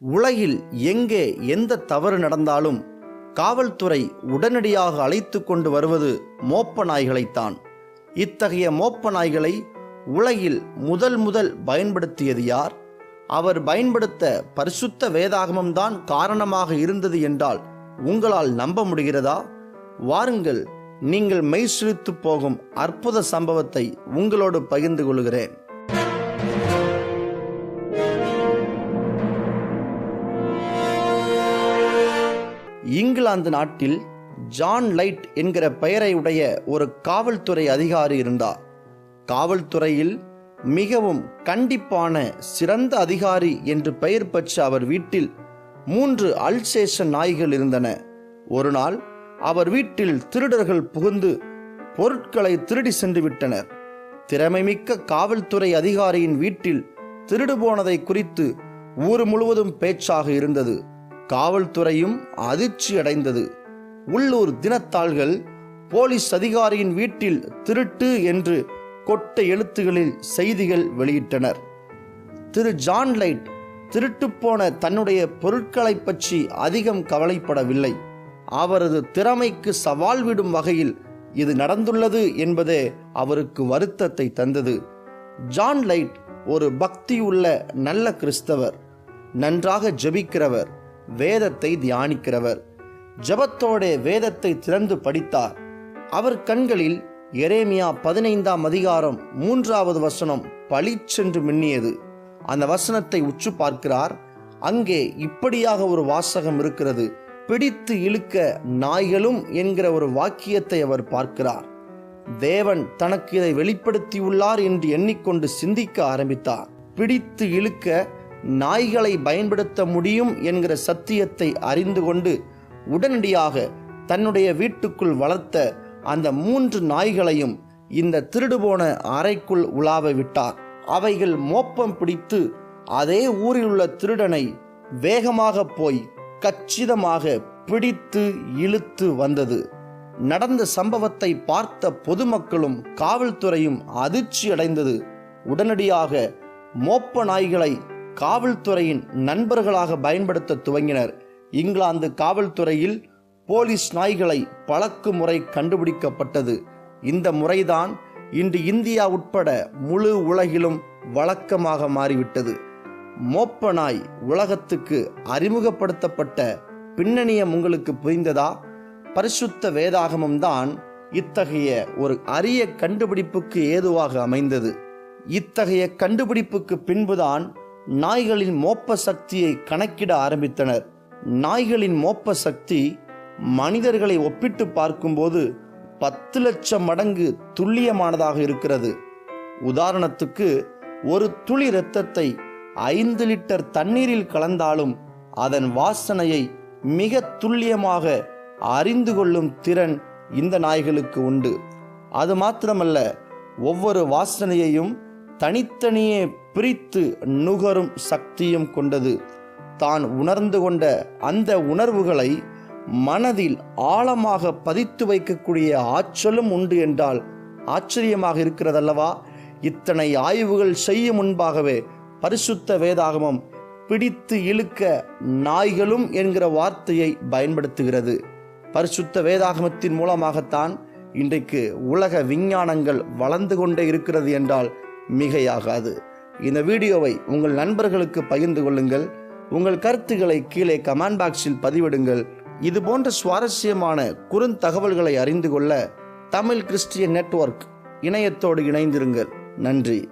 உலகில் எங்கே எந்த தவறு நடந்தாலும் காவல்துறை உடனடியாக அழைத்து கொண்டு வருவது மோப்ப நாய்களைத்தான் இத்தகைய மோப்ப நாய்களை உலகில் முதல் முதல் பயன்படுத்தியது யார்? அவர் பயன்படுத்த பரிசுத்த வேதாகமம்தான் காரணமாக இருந்தது என்றால் உங்களால் நம்ப முடிகிறதா? வாருங்கள் நீங்கள் மெய்சிலித்து போகும் அற்புத சம்பவத்தை உங்களோடு பகிர்ந்து கொள்கிறேன். இங்கிலாந்து நாட்டில் ஜான் லைட் என்கிற பெயரை உடைய ஒரு காவல்துறை அதிகாரி இருந்தார். காவல்துறையில் மிகவும் கண்டிப்பான சிறந்த அதிகாரி என்று பெயர் பெற்ற அவர் வீட்டில் மூன்று அல்சேஷன் நாய்கள் இருந்தன. ஒரு நாள் அவர் வீட்டில் திருடர்கள் புகுந்து பொருட்களை திருடி சென்று விட்டனர். திறமைமிக்க காவல்துறை அதிகாரியின் வீட்டில் திருடு போனதை குறித்து ஊர் முழுவதும் பேச்சாக இருந்தது. காவல்துறையும் அதிர்ச்சி அடைந்தது. உள்ளூர் தினத்தாள்கள் போலீஸ் அதிகாரியின் வீட்டில் திருட்டு என்று கொட்ட எழுத்துகளில் செய்திகள் வெளியிட்டனர். திரு ஜான் லைட் திருட்டுப்போன தன்னுடைய பொருட்களை பற்றி அதிகம் கவலைப்படவில்லை. அவரது திறமைக்கு சவால் விடும் வகையில் இது நடந்துள்ளது என்பதே அவருக்கு வருத்தத்தை தந்தது. ஜான் லைட் ஒரு பக்தியுள்ள நல்ல கிறிஸ்தவர் நன்றாக ஜெபிக்கிறவர் வேதத்தை தியானிக்கிறவர். ஜெபத்தோடே வேதத்தை திறந்து படித்தார். அவர் கண்களில் எரேமியா பதினைந்தாம் அதிகாரம் மூன்றாவது வசனம் பளிச்சென்று மின்னியது. அந்த வசனத்தை உற்று பார்க்கிறார். அங்கே இப்படியாக ஒரு வாசகம் இருக்கிறது. பிடித்து இழுக்க நாய்களும் என்கிற ஒரு வாக்கியத்தை அவர் பார்க்கிறார். தேவன் தனக்கு இதை வெளிப்படுத்தியுள்ளார் என்று எண்ணிக்கொண்டு சிந்திக்க ஆரம்பித்தார். பிடித்து இழுக்க நாய்களை பயன்படுத்த முடியும் என்கிற சத்தியத்தை அறிந்து கொண்டு உடனடியாக தன்னுடைய வீட்டுக்குள் வளர்த்த அந்த மூன்று நாய்களையும் இந்த திருடுபோன அறைக்குள் உலாவ விட்டார். அவைகள் மோப்பம் பிடித்து அதே ஊரில் உள்ள திருடனை வேகமாக போய் கச்சிதமாக பிடித்து இழுத்து வந்தது. நடந்த சம்பவத்தை பார்த்த பொதுமக்களும் காவல்துறையும் அதிர்ச்சி அடைந்தது உடனடியாக மோப்ப நாய்களை காவல்துறையின் நண்பர்களாக பயன்படுத்த துவங்கினர். இங்கிலாந்து காவல்துறையில் போலீஸ் நாய்களை பழக்கு முறை கண்டுபிடிக்கப்பட்டது. இந்த முறைதான் இன்று இந்தியா உட்பட முழு உலகிலும் வழக்கமாக மாறிவிட்டது. மோப்ப நாய் உலகத்துக்கு அறிமுகப்படுத்தப்பட்ட பின்னணியம் உங்களுக்கு புரிந்ததா? பரிசுத்த வேதாகமம் தான் இத்தகைய ஒரு அரிய கண்டுபிடிப்புக்கு ஏதுவாக அமைந்தது. இத்தகைய கண்டுபிடிப்புக்கு பின்புதான் நாய்களின் மோப்ப சக்தியை கணக்கிட ஆரம்பித்தனர். நாய்களின் மோப்ப சக்தி மனிதர்களை ஒப்பிட்டு பார்க்கும்போது பத்து லட்சம் மடங்கு துல்லியமானதாக இருக்கிறது. உதாரணத்துக்கு ஒரு துளி இரத்தத்தை ஐந்து லிட்டர் தண்ணீரில் கலந்தாலும் அதன் வாசனையை மிக துல்லியமாக அறிந்து கொள்ளும் திறன் இந்த நாய்களுக்கு உண்டு. அது மாத்திரமல்ல ஒவ்வொரு வாசனையையும் தனித்தனியே பிரித்து நுகரும் சக்தியும் கொண்டது. தான் உணர்ந்து கொண்ட அந்த உணர்வுகளை மனதில் ஆழமாக பதித்து வைக்கக்கூடிய ஆற்றலும் உண்டு என்றால் ஆச்சரியமாக இருக்கிறதல்லவா? இத்தனை ஆய்வுகள் செய்யும் முன்பாகவே பரிசுத்த வேதாகமம் பிடித்து இழுக்க நாய்களும் என்கிற வார்த்தையை பயன்படுத்துகிறது. பரிசுத்த வேதாகமத்தின் மூலமாகத்தான் இன்றைக்கு உலக விஞ்ஞானங்கள் வளர்ந்து கொண்டே இருக்கிறது என்றால் மிகையாகாது. இந்த வீடியோவை உங்கள் நண்பர்களுக்கு பகிர்ந்து கொள்ளுங்கள். உங்கள் கருத்துக்களை கீழே கமெண்ட் பாக்ஸில் பதிவிடுங்கள். இது போன்ற சுவாரஸ்யமான குறுந்தகவல்களை அறிந்து கொள்ள தமிழ் கிறிஸ்டியன் நெட்வொர்க் இணையத்தோடு இணைந்திருங்கள். நன்றி.